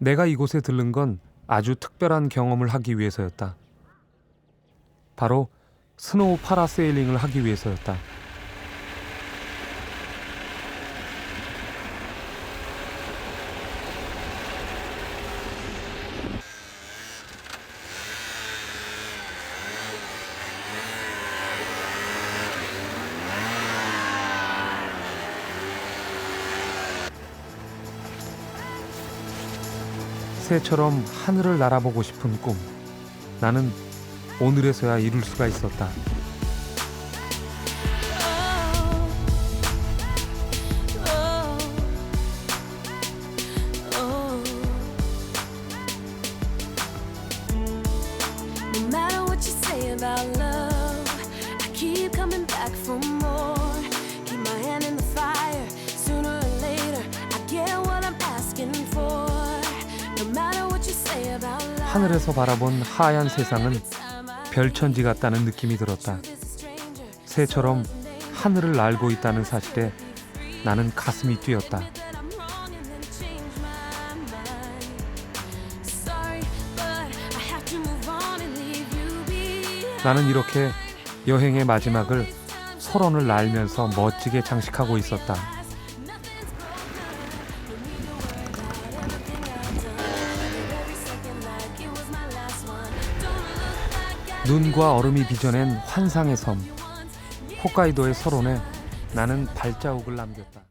내가 이곳에 들른 건 아주 특별한 경험을 하기 위해서였다. 바로 스노우 파라세일링을 하기 위해서였다. 새처럼 하늘을 날아보고 싶은 꿈. 나는 오늘에서야 이룰 수가 있었다. 하늘에서 바라본 하얀 세상은 별천지 같다는 느낌이 들었다. 새처럼 하늘을 날고 있다는 사실에 나는 가슴이 뛰었다. 나는 이렇게 여행의 마지막을 설원을 날면서 멋지게 장식하고 있었다. 눈과 얼음이 빚어낸 환상의 섬 홋카이도의 설원에 나는 발자국을 남겼다.